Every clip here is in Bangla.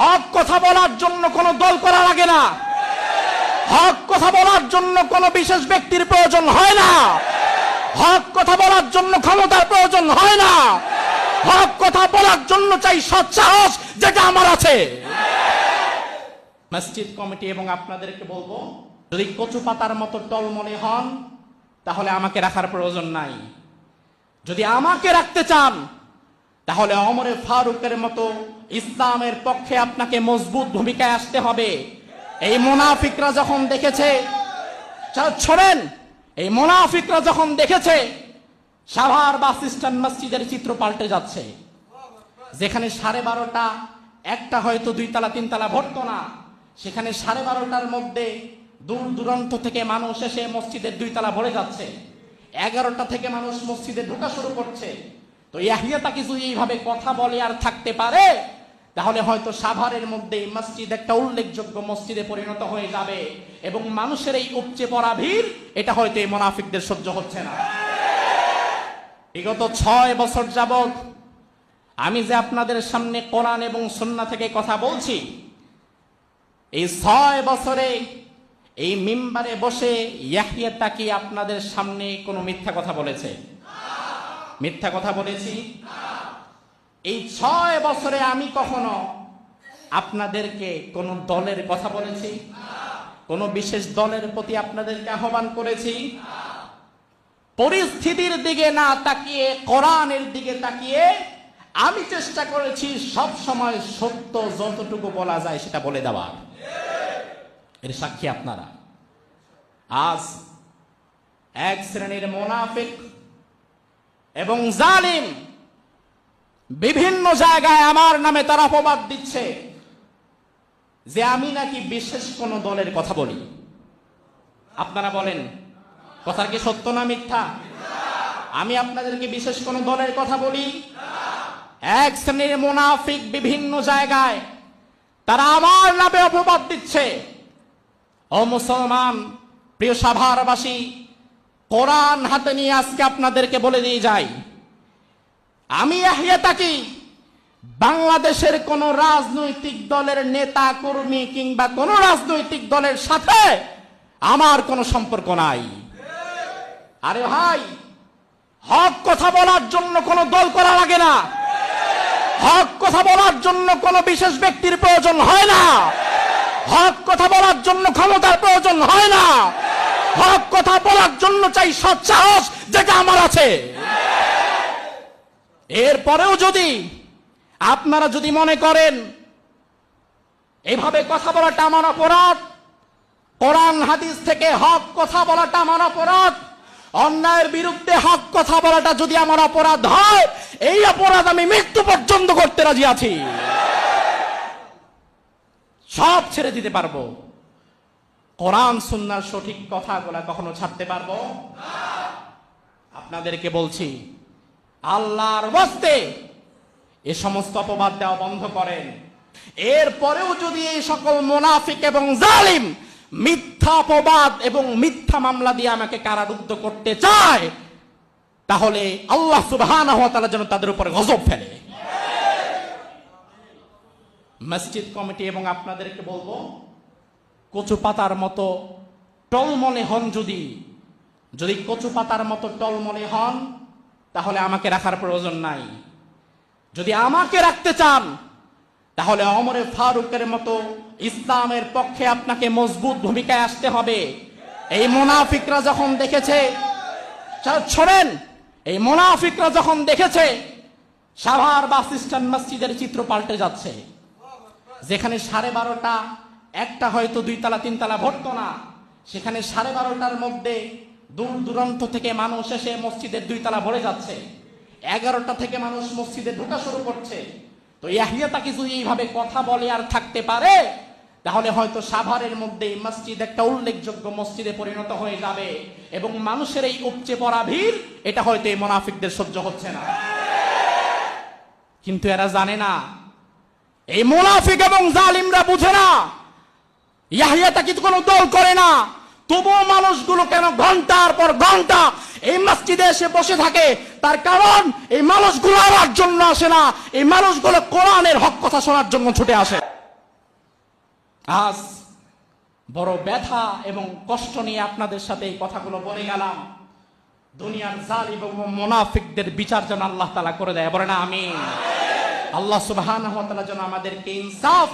হক কথা বলার জন্য কোনো দল করা লাগে না। হক কথা বলার জন্য কোনো বিশেষ ব্যক্তির প্রয়োজন হয় না। হক কথা বলার জন্য ক্ষমতার প্রয়োজন হয় না। হক কথা বলার জন্য চাই সৎসাহস যেটা আমার আছে। মসজিদ কমিটি এবং আপনাদেরকে বলব, যদি কচু পাতার মতো টলমলে হন, তাহলে আমাকে রাখার প্রয়োজন নাই। যদি আমাকে রাখতে চান তাহলে অমরে ফারুকের মতো ইসলামের পক্ষে আপনাকে মজবুত ভূমিকায় আসতে হবে। এই মোনাফিকরা যখন দেখেছে ছড়েন এই মোনাফিকরা যখন দেখেছে, সাভার বাস স্ট্যান্ড মসজিদের চিত্র পাল্টে যাচ্ছে। যেখানে সাড়ে বারোটা, একটা হয়তো দুই তালা তিন তালা ভরতো না। সেখানে সাড়ে বারোটার মধ্যে দূর দূরান্ত থেকে মানুষ এসে মসজিদের দুই তালা ভরে যাচ্ছে। এগারোটা থেকে মানুষ মসজিদে ঢোকা শুরু করছে। তো ইয়াহিয়াটা কিছু এইভাবে কথা বলে আর থাকতে পারে, তাহলে হয়তো সাভারের মধ্যে মসজিদ একটা উল্লেখযোগ্য মসজিদে পরিণত হয়ে যাবে এবং মানুষের এই উপচে পড়া ভিড়, এটা হয়তো এই মোনাফিকদের সহ্য হচ্ছে না। বিগত ছয় বছর যাবৎ আমি যে আপনাদের সামনে কোরআন এবং সন্না থেকে কথা বলছি, এই ছয় বছরে এই মিম্বারে বসে ইয়াহিয়াটা কি আপনাদের সামনে কোনো মিথ্যা কথা বলেছে। মিথ্যা কথা বলেছি? এই ছয় বছরে আমি কখনো আপনাদেরকে কোন দলের কথা বলেছি? কোন বিশেষ দলের প্রতি আপনাদেরকে আহ্বান করেছি? পরিস্থিতির দিকে না তাকিয়ে, কোরআনের দিকে তাকিয়ে আমি চেষ্টা করেছি সব সময় সত্য যতটুকু বলা যায় সেটা বলে দেওয়ার। এর সাক্ষী আপনারা। আজ এক শ্রেণির মোনাফিক এবং জালিম বিভিন্ন জায়গায় আমার নামে তারা অপবাদ দিচ্ছে যে আমি নাকি বিশেষ কোন দলের কথা বলি। আপনারা বলেন, কথার কি সত্য না মিথ্যা? আমি আপনাদেরকে বিশেষ কোন দলের কথা বলি? এক শ্রেণির মুনাফিক বিভিন্ন জায়গায় তারা আমার নামে অপবাদ দিচ্ছে। ও মুসলমান, প্রিয় সাভারবাসী কোরআন হাতে নিয়ে আজকে আপনাদেরকে বলে দিয়ে যাই। আমি থাকি। বাংলাদেশের কোন রাজনৈতিক দলের নেতা, কর্মী কিংবা কোন রাজনৈতিক দলের সাথে আমার কোনো সম্পর্ক নাই। আরে ভাই, হক কথা বলার জন্য কোনো দল করা লাগে না। হক কথা বলার জন্য কোনো বিশেষ ব্যক্তির প্রয়োজন হয় না। হক কথা বলার জন্য ক্ষমতার প্রয়োজন হয় না। হক কথা বলার জন্য চাই সৎসাহস যেটা আমার আছে। এরপরেও যদি আপনারা যদি মনে করেন, এভাবে কথা বলাটা আমার অপরাধ, কোরআন হাদিস থেকে হক কথা বলাটা আমার অপরাধ, অন্যায়ের বিরুদ্ধে হক কথা বলাটা যদি আমার অপরাধ হয়, এই অপরাধ আমি মৃত্যু পর্যন্ত করতে রাজি আছি। সব ছেড়ে দিতে পারব। কোরআন, সুন্নার সঠিক কথাগুলা কখনো ছাড়তে পারব? আপনাদেরকে বলছি, আল্লাহর বস্তে এ সমস্ত অপবাদ দেওয়া বন্ধ করেন। এরপরেও যদি এই সকল মোনাফিক এবং জালিম মিথ্যা অপবাদ এবং মিথ্যা মামলা দিয়ে আমাকে কারারুদ্ধ করতে চায়, তাহলে আল্লাহ সুবহানাহু ওয়া তাআলা যেন তাদের উপরে গজব ফেলে। মসজিদ কমিটি এবং আপনাদেরকে বলব কচু পাতার মতো টলমলে হন যদি যদি কচু পাতার মতো টলমলে হন, তাহলে আমাকে রাখার প্রয়োজন নাই। যদি আমাকে রাখতে চান, তাহলে অমরে ফারুকের মতো ইসলামের পক্ষে আপনাকে মজবুত ভূমিকায় আসতে হবে। এই মোনাফিকরা যখন দেখেছে ছড়েন এই মোনাফিকরা যখন দেখেছে, সাভার স্ট্যান্ড মসজিদের চিত্র পাল্টে যাচ্ছে। যেখানে সাড়ে বারোটা একটা হয়তো দুই তালা, তিন তালা ভরতো না। সেখানে সাড়ে বারোটার মধ্যে দূর দূরান্ত থেকে মানুষ এসে মসজিদের দুই তালা ভরে যাচ্ছে। এগারোটা থেকে মানুষ মসজিদে ঢোকা শুরু করছে। তো ইয়াহিয়াটা কিছু এইভাবে কথা বলে আর থাকতে পারে, তাহলে হয়তো সাভারের মধ্যে মসজিদ একটা উল্লেখযোগ্য মসজিদে পরিণত হয়ে যাবে এবং মানুষের এই উপচে পড়া ভিড়, এটা হয়তো এই মোনাফিকদের সহ্য হচ্ছে না। কিন্তু এরা জানে না, এই মোনাফিক এবং জালিমরা বুঝে না ইয়াহিয়াটা কিন্তু কোনো দল করে না। তবুও মানুষগুলো কেন ঘণ্টার পর ঘণ্টা এই মসজিদে এসে বসে থাকে? তার কারণ, এই মানুষগুলো আমার জন্য আসে না। এই মানুষগুলো কোরআনের হক কথা শোনার জন্য ছুটে আসে। আজ বড় ব্যথা এবং কষ্ট নিয়ে আপনাদের সাথে এই কথাগুলো বলে গেলাম। দুনিয়ার জাল এবং মোনাফিকদের বিচার যেন আল্লাহ তালা করে দেয়। বলে না আমি আল্লাহ সুবহান যেন আমাদেরকে ইনসাফ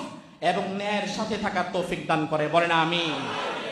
এবং ন্যায়ের সাথে থাকার তৌফিক দান করে। বলে না আমি